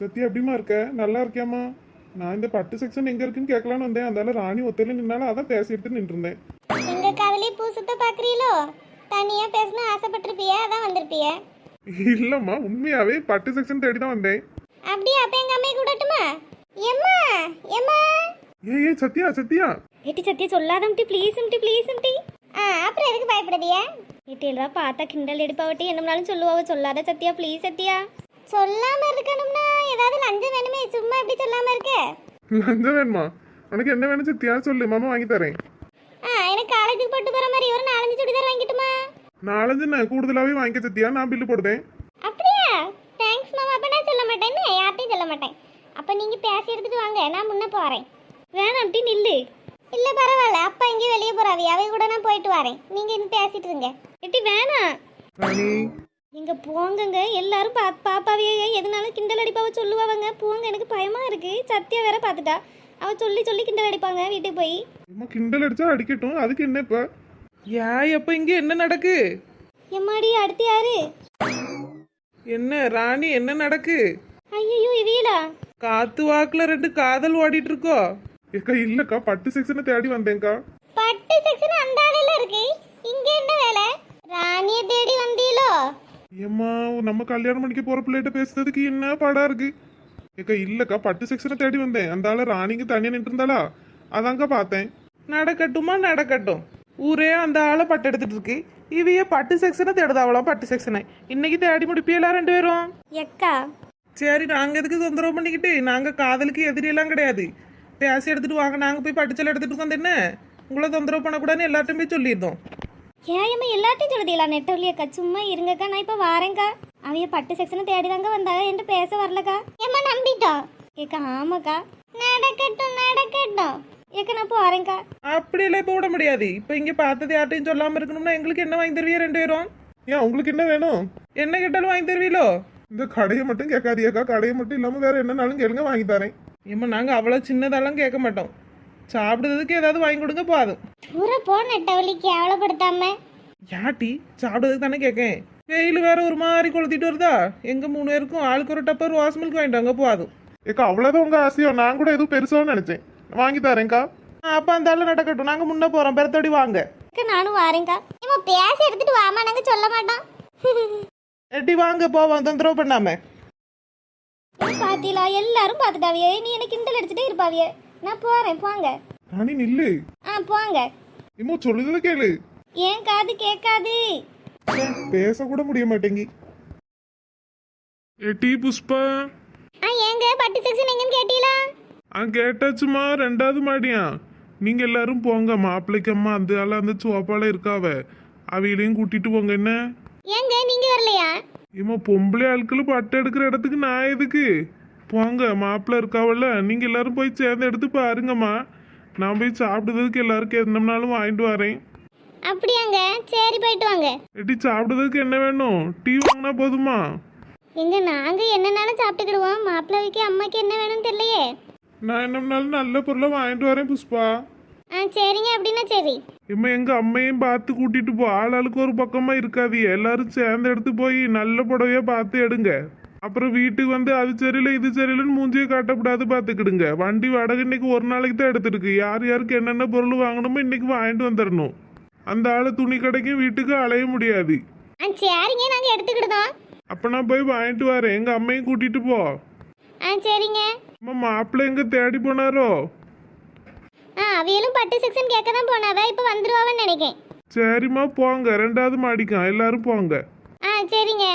சத்யா எப்படிமா இருக்க? நல்லா இருக்கியாம்மா? நான் இந்த பட்டு செக்ஷன் எங்க இருக்குன்னு கேட்கலான்னு வந்தேன். அதனால ராணி ஒத்தையில நின்னாலும் அதான் பேசி எடுத்து நின்று இருந்தேன் எங்க காதலி பூ சுத்த பாக்குறீங்களோ தனியா பேசணும் ஆசைப்பட்டிருப்பிய? அதான் வந்திருப்பிய? இல்லம்மா உண்மையாவே பட்டு செக்ஷன் தேடி தான் வந்தேன். அப்படியே? அப்ப எங்க அம்மையை கூடட்டுமா? எம்மா எம்மா? ஏய் ஏய் சத்யா சத்யா. ஏட்டி சத்திய சொல்லாதம்டி ப்ளீஸ் எம்டி ப்ளீஸ் எம்டி ஆ அப்புறம் எதுக்கு பயப்படுதிய ஏட்டியல்டா பார்த்தா கிண்டல் எடுப்பாவட்டி என்னம்னாலும் சொல்லுவாவ. சொல்லாத சத்யா ப்ளீஸ் சத்யா. சொல்லாம இருக்கணும்னா ஏதாவது லஞ்சம் வேணுமே சும்மா எப்படி சொல்லாம இருக்க? லஞ்சம் வேணுமா? உனக்கு என்ன வேணும் சத்யா சொல்லு மாமா வாங்கி தரேன். ஆ எனக்கு காலேஜுக்கு போட்டு போற மாதிரி ஒரு நாலஞ்சு சுடிதார் வாங்கிட்டுமா? நாலஞ்சு நான் கூடுதலாவே வாங்கிக்க சத்யா நான் பில்லு போடுதேன். அப்படியா? தேங்க்ஸ் மாமா. அப்ப நான் சொல்ல மாட்டேன்னு யார்ட்டையும் சொல்ல மாட்டேன். அப்ப நீங்க பேசி எடுத்துட்டு வாங்க நான் முன்ன போறேன். வேணாம் அப்படி நில்லு. இல்ல பரவாயில்ல. அப்பா எங்கேயும் வெளியே போறாவி அவை கூட நான் போயிட்டு வரேன். நீங்க இன்னும் பேசிட்டு இருங்க. எட்டி வேணாம். நீங்க போங்கங்க. எல்லாரும் பா பாப்பாவே எதனாலும் கிண்டல் அடிப்பாவ சொல்லுவாங்க போங்க எனக்கு பயமா இருக்கு. சத்தியா வேற பார்த்துட்டா அவ சொல்லி சொல்லி கிண்டல் அடிப்பாங்க வீட்டுக்கு போய். அம்மா கிண்டல் அடிச்சா அடிக்கட்டும். அதுக்கு என்ன இப்ப? யா எப்ப இங்க என்ன நடக்கு? எம்மாடி அடுத்து யாரு? என்ன ராணி என்ன நடக்கு? ஐயோ இவியலா? காத்து வாக்குல ரெண்டு காதல் ஓடிட்டு இருக்கோ ஏக்கா இல்லக்கா பட்டு செக்ஷனை தேடி வந்தேன்க்கா. பட்டு செக்ஷன் அந்த ஆளுல இருக்கு. இங்க என்ன வேலை? ராணிய தேடி வந்தீலோ? ஏம்மா நம்ம கல்யாணம் பண்ணிக்க போற பிள்ளைகிட்ட பேசுறதுக்கு என்ன பாடா இருக்கு? ஏக்கா இல்லக்கா பட்டு செக்ஷனை தேடி வந்தேன். அந்த ஆளு ராணிக்கு தனியா நின்று இருந்தாளா அதாங்க பார்த்தேன். நடக்கட்டுமா நடக்கட்டும். ஊரே அந்த ஆளை பட்டு எடுத்துட்டு இருக்கு. இவைய பட்டு செக்ஷனை தேடுதாவலாம் பட்டு செக்ஷனை? இன்னைக்கு தேடி முடிப்பியலா ரெண்டு பேரும்? எக்கா. சரி நாங்க எதுக்கு தொந்தரவு பண்ணிக்கிட்டு? நாங்க காதலுக்கு எதிரியெல்லாம் கிடையாது. பேசி எடுத்துட்டு வாங்க நாங்க போய் பட்டுச்சல் எடுத்துட்டு வந்து என்ன? உங்களை தொந்தரவு பண்ணக்கூடாதுன்னு எல்லார்ட்டும் போய் சொல்லியிருந்தோம். ஏயம்மா எல்லாத்தையும் சொல்லுதீங்களா நெட்டவழியக்கா சும்மா இருங்கக்கா நான் இப்ப வாரேன்க்கா. அவைய பட்டு செக்ஷனை தேடி தாங்க வந்தாங்க என்கிட்ட பேச வரலக்கா. ஏம்மா நம்பிட்டோம் ஏக்கா ஆமாக்கா. நடக்கட்டும் நடக்கட்டும். ஏக்கா நான் போறேன்க்கா அப்படியெல்லாம் இப்போ விட முடியாது. இப்போ இங்க பார்த்தது யார்ட்டையும் சொல்லாம இருக்கணும்னா எங்களுக்கு என்ன வாங்கி தருவியா ரெண்டு பேரும்? ஏன் உங்களுக்கு என்ன வேணும்? என்ன கேட்டாலும் வாங்கி தருவீலோ இந்த கடையை மட்டும் கேட்காதியாக்கா கடையை மட்டும் இல்லாம வேற என்னனாலும் கேளுங்க வாங்கி தரேன். ஏம்மா நாங்கள் அவ்வளோ சின்னதெல்லாம் கேட்க மாட்டோம். சாப்பிடுறதுக்கு ஏதாவது வாங்கி கொடுங்க போதும். தூர போ நெட்டவழி கேவலப்படுத்தாம யாட்டி சாப்பிடுறதுக்கு தானே கேட்கேன் வெயில் வேற ஒரு மாதிரி கொளுத்திட்டு வருதா? எங்க மூணு பேருக்கும் ஆளுக்கு ஒரு டப்பர் வாஸ் மில்க் வாங்கிட்டு வாங்க போதும். ஏக்கா அவ்வளவுதான் உங்க ஆசையோ? நான் கூட எதுவும் பெருசாவும் நினைச்சேன். வாங்கி தரேன்க்கா. அப்போ அந்த ஆளு நடக்கட்டும். நாங்கள் முன்ன போகிறோம் பெருத்தோடி வாங்க. ஏக்கா நானும் வாரேன்க்கா. ஏம்மா பேச எடுத்துட்டு வாமா நாங்க சொல்ல மாட்டோம். எட்டி வாங்க போவோம். தொந்தரவு பண்ணாம. பாத்தீங்களா? எல்லாரும் பாத்துட்டாவியே நீ எனக்கு கிண்டல் அடிச்சுட்டே இருப்பாவியே. நான் போறேன் போங்க. ராணி நில்லு. ஆ போங்க. இம்மோ சொல்லுதல கேளு. ஏன் காது கேட்காது. பேச கூட முடிய மாட்டேங்கி ஏ டீ புஷ்பா. ஆ ஏங்க பட்டு செக்ஷன் எங்கன்னு கேட்டீங்களா? ஆ கேட்டாச்சுமா ரெண்டாவது மாடியா. நீங்க எல்லாரும் போங்க மாப்பிள்ளைக்கு அம்மா அந்த ஆள அந்த சோப்பால இருக்காவ. அவையிலையும் கூட்டிட்டு போங்க என்ன? ஏங்க நீங்க வரலையா? இம்மா பொம்பளை ஆட்கள் பட்டு எடுக்கிற இடத்துக்கு நான் எதுக்கு? போங்க மாப்பிள்ளை இருக்காவல்ல. நீங்க எல்லாரும் போய் சேர்ந்து எடுத்து பாருங்கம்மா. நான் போய் சாப்பிடுறதுக்கு எல்லாருக்கும் என்னம்னாலும் வாங்கிட்டு வரேன். அப்படியாங்க. சரி போயிட்டு வாங்க. எட்டி சாப்பிடுறதுக்கு என்ன வேணும்? டீ வாங்கினா போதுமா? எங்க நாங்க என்னனாலும் சாப்பிட்டுக்கிடுவோம். மாப்பிள்ளைக்கு அம்மாக்கு என்ன வேணும்னு தெரியலையே. நான் என்னம்னாலும் நல்ல பொருளை வாங்கிட்டு வரேன் புஷ்பா. ஆ சரிங்க. அப்படின்னா சரி. இம்மா எங்க அம்மையும் பார்த்து கூட்டிட்டு போ. ஆளாளுக்கு ஒரு பக்கமா இருக்காது எல்லாரும் சேர்ந்து எடுத்து போய் நல்ல புடவையா பார்த்து எடுங்க. அப்புறம் வீட்டுக்கு வந்து அது சரியில்லை இது சரியில்லைன்னு மூஞ்சியை காட்டக்கூடாது பார்த்துக்கிடுங்க. வண்டி வாடகை இன்னைக்கு ஒரு நாளைக்கு தான் எடுத்துருக்கு. யார் யாருக்கு என்னென்ன பொருள் வாங்கணுமோ இன்னைக்கு வாங்கிட்டு வந்துடணும் அந்த ஆளு துணி கடைக்கும் வீட்டுக்கு அலைய முடியாது. ஆ சரிங்க நாங்க எடுத்துக்கிடுதோம் அப்ப நான் போய் வாங்கிட்டு வரேன். எங்க அம்மையும் கூட்டிட்டு போ. ஆ சரிங்க. அம்மா மாப்பிள்ளை எங்க தேடி போனாரோ? ஆ அவியலும் பட்டு செக்ஷன் கேட்க தான் போனாவ. இப்போ வந்துருவாவன்னு நினைக்கேன். சரிம்மா போங்க. ரெண்டாவது மாடிக்கான் எல்லாரும் போங்க. ஆ சரிங்க.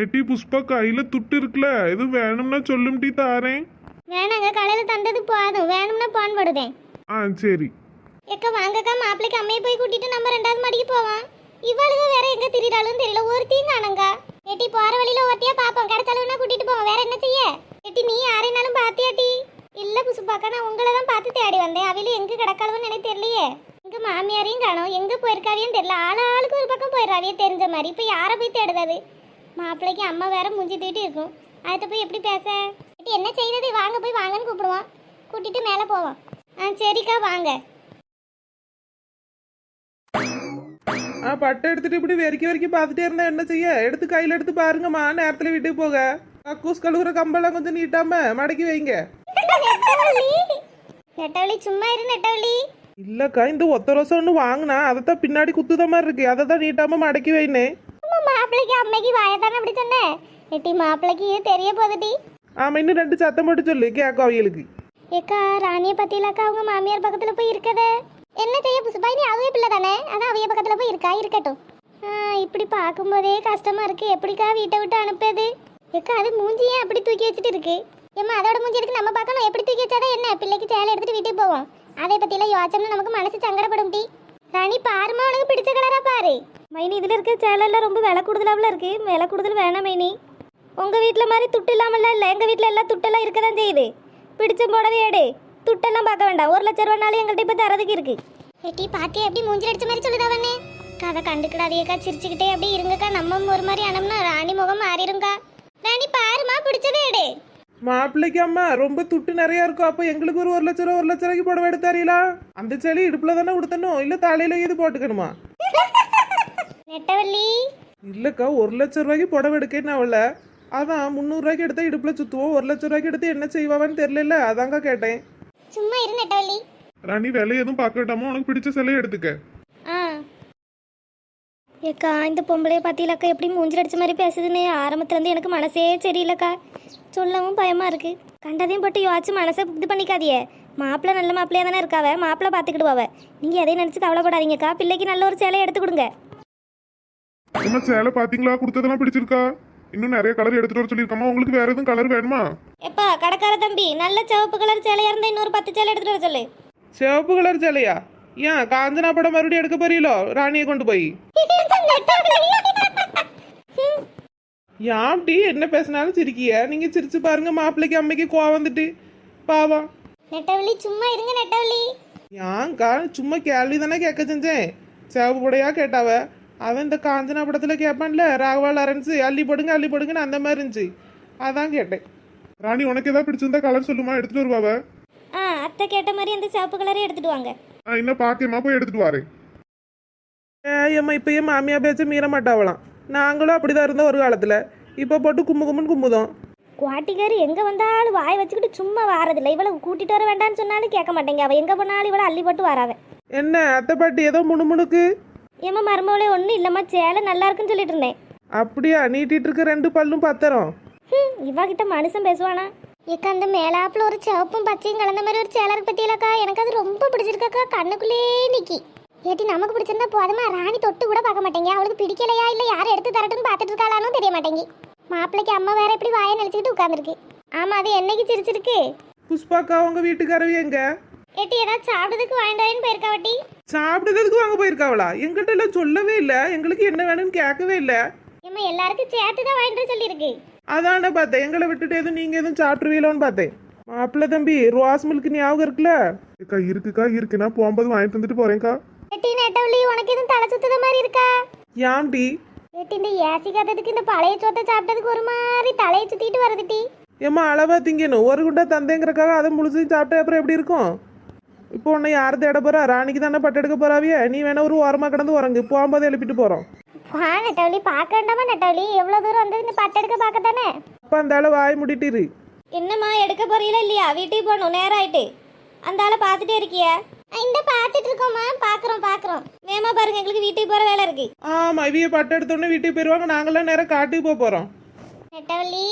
எட்டி புஷ்பா கையில துட்டு இருக்குல்ல எதுவும் வேணும்னா சொல்லும் டீ தாரேன். வேணாங்க கடையில் தந்தது போதும். வேணும்னா போன் போடுதேன். ஆ சரி. எக்க வாங்கக்கா மாப்பிள்ளைக்கு அம்மையை போய் கூட்டிட்டு நம்ம ரெண்டாவது மாடிக்கு போவோம். இவளுக்கு வேற எங்க திரியிறாளுன்னு தெரியல ஒருத்தையும் காணுங்க எட்டி போற வழியில ஒருத்தையா பாப்போம் கிடைச்சாலும்னா கூட்டிட்டு போவோம். வேற என்ன செய்ய? எட்டி நீ யாரைனாலும் பாத்தியாட்டி இல்ல புசுப்பாக்கா நான் உங்களை தான் பார்த்து தேடி வந்தேன். அவையில எங்க கிடக்காளுன்னு எனக்கு தெரியலையே. எங்க மாமியாரையும் காணோம். எங்க போயிருக்காவியும் தெரியல. ஆளு ஆளுக்கு ஒரு பக்கம் போயிடுறாவியே தெரிஞ்ச மாதிரி. இப்ப யாரை போய் தேடுறது? மாப்பிள்ளைக்கு அம்மா வேற மூஞ்சி தூக்கிட்டு இருக்கும். அதுகிட்ட போய் எப்படி பேச? என்ன செய்யறது வாங்க போய் வாங்கன்னு கூப்பிடுவோம் கூட்டிட்டு மேலே போவோம் ஆ சரிக்கா வாங்க. ஆ பட்டை எடுத்துட்டு இப்படி வெறிக்கி வெறிக்கி பார்த்துட்டே இருந்தா என்ன செய்ய? எடுத்து கையில் எடுத்து பாருங்கம்மா நேரத்தில் வீட்டுக்கு போக. கக்கூஸ் கழுவுற கம்பெல்லாம் கொஞ்சம் நீட்டாம மடக்கி வைங்க. நெட்டவள்ளி சும்மா இரு நெட்டவள்ளி இல்லக்கா இந்த ஒத்த ரோசம் ஒன்று வாங்கினா அதை தான் பின்னாடி குத்துத மாதிரி இருக்கு. அதை தான் நீட்டாம மடக்கி வைனே அம்மா மாப்பிள்ளைக்கு அம்மைக்கு வாயத்தானே அப்படி சொன்னேன் எட்டி மாப்பிள்ளைக்கு தெரிய போகுதுடி. ஆமா இன்னும் ரெண்டு சத்தம் போட்டு சொல்லு கேட்கும் அவங்களுக்கு ஏக்கா ராணியை பத்தியிலக்கா அவங்க மாமியார் பக்கத்துல போய் இருக்கதே. என்ன செய்ய புசுபாய் நீ அவைய பிள்ளை தானே? அதான் அவைய பக்கத்துல போய் இருக்கா? இருக்கட்டும். இப்படி பார்க்கும்போதே கஷ்டமா இருக்கு. எப்படிக்கா வீட்டை விட்டு அனுப்புது ஏக்கா அது மூஞ்சியே அப்படி தூக்கி வச்சுட்டு இருக்கு? ஏம்மா அதோட மூஞ்சி இருக்கு நம்ம பார்க்கணும்? எப்படி தூக்கி வச்சாதான் என்ன? பிள்ளைக்கு சேலை எடுத்துட்டு வீட்டுக்கு போவோம். அதை பத்தியெல்லாம் யோசனை நமக்கு மனசு சங்கடப்படும் டி ராணி பாருமா உனக்கு பிடிச்ச கலரா பாரு. மைனி இதுல இருக்க சேலை எல்லாம் ரொம்ப விலை கூடுதலாவில் இருக்கு. விலை கூடுதல் வேணாம் மைனி. உங்க வீட்ல மாதிரி துட்டு இல்லாமலாம் இல்லை எங்க வீட்ல எல்லாம் துட்டெல்லாம் இருக்க தான் செய்யுது. பிடிச்ச புடவை எடு. துட்டெல்லாம் பார்க்க வேண்டாம். ஒரு லட்ச ரூபானாலும் எங்கள்கிட்ட இப்போ தரதுக்கு இருக்கு. எட்டி பாத்தியா எப்படி மூஞ்சில் அடிச்ச மாதிரி சொல்லுதாவண்ணே கதை கண்டுக்கிடாதீக்கா சிரிச்சுக்கிட்டே அப்படியே இருங்கக்கா. நம்ம ஒரு மாதிரி ஆனோம்னா ராணி முகம் மாறிடுங்கா ராணி பாருமா பிடிச்சதே எடு. மாப்பிள்ளைக்கு அம்மா ரொம்ப துட்டு நிறைய இருக்கும் அப்போ எங்களுக்கு ஒரு ஒரு லட்ச ரூபா ஒரு லட்ச ரூபாய்க்கு புடவை எடுத்தாரீங்களா அந்த செலி இடுப்புல தானே கொடுத்தணும் இல்ல தலையில இது போட்டுக்கணுமா? நெட்டவள்ளி. இல்லக்கா ஒரு லட்ச ரூபாய்க்கு புடவை எடுக்கன்னு அவள. அதான் முந்நூறுரூவாய்க்கு எடுத்தா இடுப்புல சுத்துவோம் ஒரு லட்ச ரூபாய்க்கு எடுத்து என்ன செய்வான்னு தெரியல அதாங்க கேட்டேன். சும்மா இரு நெட்டவள்ளி. ராணி விலை எதுவும் பார்க்க வேண்டாமா? உனக்கு பிடிச்ச சிலையை எடுத்துக்க. ஆ. ஏக்கா இந்த பொம்பளைய பத்தியிலக்கா எப்படி மூஞ்சில் அடிச்ச மாதிரி பேசுதுன்னு ஆரம்பத்துலேருந்து எனக்கு மனசே சரியில்லைக்கா. சொல்லவும் பயமா இருக்கு. கண்டதையும் போட்டு யோசிச்சு மனசை இது பண்ணிக்காதியே. மாப்பிள்ளை நல்ல மாப்பிள்ளையா தானே இருக்காவ? மாப்பிள்ளை பார்த்துக்கிடுவாவ. நீங்கள் எதையும் நினச்சி கவலைப்படாதீங்கக்கா. பிள்ளைக்கு நல்ல ஒரு சேலையை எடுத்து கொடுங்க. நம்ம சேலை பாத்தீங்களா? கொடுத்ததெல்லாம் பிடிச்சிருக்கா? இன்னும் நிறைய கலர் எடுத்துட்டு வர சொல்லியிருக்காமா? உங்களுக்கு வேற எதுவும் கலர் வேணுமா? எப்பா கடைக்கார தம்பி நல்ல சிவப்பு கலர் சேலையா இருந்தா இன்னொரு பத்து சேலை எடுத்துட்டு வர சொல்லு. சிவப்பு கலர் சேலையா? ஏன் காஞ்சனா படம் மறுபடியும் எடுக்க போறீங்களோ? ராணியை கொண்டு போய். யாம்டி என்ன பேசினாலும் சிரிக்கிய? நீங்க சிரிச்சு பாருங்க மாப்பிள்ளைக்கு அம்மைக்கு கோவம் வந்துட்டு. பாவம். நெட்டவள்ளி சும்மா இருங்க நெட்டவள்ளி. ஏன்க்கா சும்மா கேள்வி தானே கேட்க செஞ்சேன். சிவப்பு புடையா கேட்டாவ? அவன் இந்த காஞ்சனா படத்துல கேட்பான்ல ராகவா லாரன்ஸ் அள்ளி போடுங்க அள்ளி போடுங்கன்னு அந்த மாதிரி இருந்துச்சு. அதான் கேட்டேன். ராணி உனக்கு ஏதாவது பிடிச்சிருந்தா கலர் சொல்லுமா? எடுத்துட்டு வருவாவ? ஆ அத்தை கேட்ட மாதிரி அந்த சிவப்பு கலரே எடுத்துட்டு வாங்க. நான் இன்னும் பாக்கேமா போய் எடுத்துட்டு வரேன். ஏம்மா இப்போ ஏன் மாமியா பேச்ச மீற மாட்டாவலாம் நாங்களும் அப்படிதான் இருந்தோம் ஒரு காலத்துல. இப்போ போட்டு கும்மு கும்முன்னு கும்முதோம். குவாட்டிக்காரி எங்க வந்தாலும் வாய் வச்சுக்கிட்டு சும்மா வாரதில்லை. இவளை கூட்டிட்டு வர வேண்டாம்னு சொன்னாலும் கேட்க மாட்டேங்க. அவ எங்க போனாலும் இவளை அள்ளி போட்டு வராவ. என்ன அத்தை பாட்டி ஏதோ முணுமுணுக்கு? ஏமா மருமவளே ஒன்றும் இல்லம்மா. சேலை நல்லா இருக்குன்னு சொல்லிட்டு இருந்தேன். அப்படியா? நீட்டிட்டு இருக்க ரெண்டு பல்லும் பத்திரம். ஹம், இவ கிட்ட மனுஷன் பேசுவானா? ஏக்கா அந்த மேலாப்புல ஒரு சிவப்பும் பச்சையும் கலந்த மாதிரி ஒரு சேலை இருக்கு பத்தியலக்கா. எனக்கு அது ரொம்ப பிடிச்சிருக்காக்கா. கண்ணுக்குள்ளே நிக்கி. ஏட்டி நமக்கு பிடிச்சிருந்தா போதுமா? ராணி தொட்டு கூட பார்க்க மாட்டேங்க. அவளுக்கு பிடிக்கலையா? இல்ல யார் எடுத்து தரட்டுன்னு பார்த்துட்டு இருக்காளான்னு தெரிய மாட்டேங்கி. மாப்பிள்ளைக்கு அம்மா வேற இப்படி வாயை நினைச்சுக்கிட்டு உட்காந்துருக்கு ஆமா அது என்னைக்கு சிரிச்சிருக்கு? புஷ்பாக்கா உங்க வீட்டுக்காரவி எங்க? ஏட்டி ஏதாவது சாப்பிடுறதுக்கு வாங்கிட்டு வரேன்னு போயிருக்கா வட்டி? சாப்பிட்டதுக்கு வாங்க போயிருக்காவளா? எங்கிட்ட எல்லாம் சொல்லவே இல்லை. எங்களுக்கு என்ன வேணும்னு கேட்கவே இல்லை. ஏம்மா எல்லாருக்கும் சேர்த்து தான் வாங்கிட்டு வர சொல்லியிருக்கு. அதானே பார்த்தேன். எங்களை விட்டுட்டு எதுவும் நீங்க எதுவும் சாப்பிட்டுருவீங்களோன்னு பார்த்தேன். மாப்பிள்ளை தம்பி ரோஸ் மில்க் ஞாபகம் இருக்குல்ல? ஏக்கா இருக்குக்கா இருக்கு நான் போகும்போது வாங்கிட்டு வந்துட்டு போறேன்க்கா. ஏட்டி நெட்டவள்ளி உனக்கு எதுவும் தலை சுத்துத மாதிரி இருக்கா? யாம்டி ஏட்டி இந்த ஏசி காத்ததுக்கு இந்த பழைய சோத்தை சாப்பிட்டதுக்கு ஒரு மாதிரி தலையை சுத்திட்டு வருது டி. ஏம்மா அளவா திங்கணும். ஒரு குண்டா தந்தேங்கிறக்காக அதை முழுசையும் சாப்பிட்ட அப்புறம் எப்படி இருக்கும்? இப்போ உன்னை யார் தேட போறா? ராணிக்கு தானே பட்டு எடுக்க போறாவிய? நீ வேணா ஒரு ஓரமா கிடந்து உறங்கு. போகும்போது எழுப்பிட்டு போறோம். வா நெட்டவள்ளி பார்க்க வேண்டாமா நெட்டவள்ளி எவ்வளோ தூரம் வந்தது இந்த பட்டு எடுக்க பார்க்க தானே அப்ப அந்த ஆளை வாய் முடிட்டிரு. என்னம்மா எடுக்க போறீங்களா இல்லையா? வீட்டுக்கு போகணும் நேரம் ஆயிட்டு. அந்த ஆளை பார்த்துட்டே இருக்கிய. இந்த பார்த்துட்டு இருக்கோம்மா. பார்க்குறோம் பார்க்குறோம். வேமா பாருங்க எங்களுக்கு வீட்டுக்கு போகிற வேலை இருக்கு. ஆமா இவிய பட்டு எடுத்தோடனே வீட்டுக்கு போயிருவாங்க. நாங்களாம் நேரம் காட்டுக்கு போக போறோம். நெட்டவள்ளி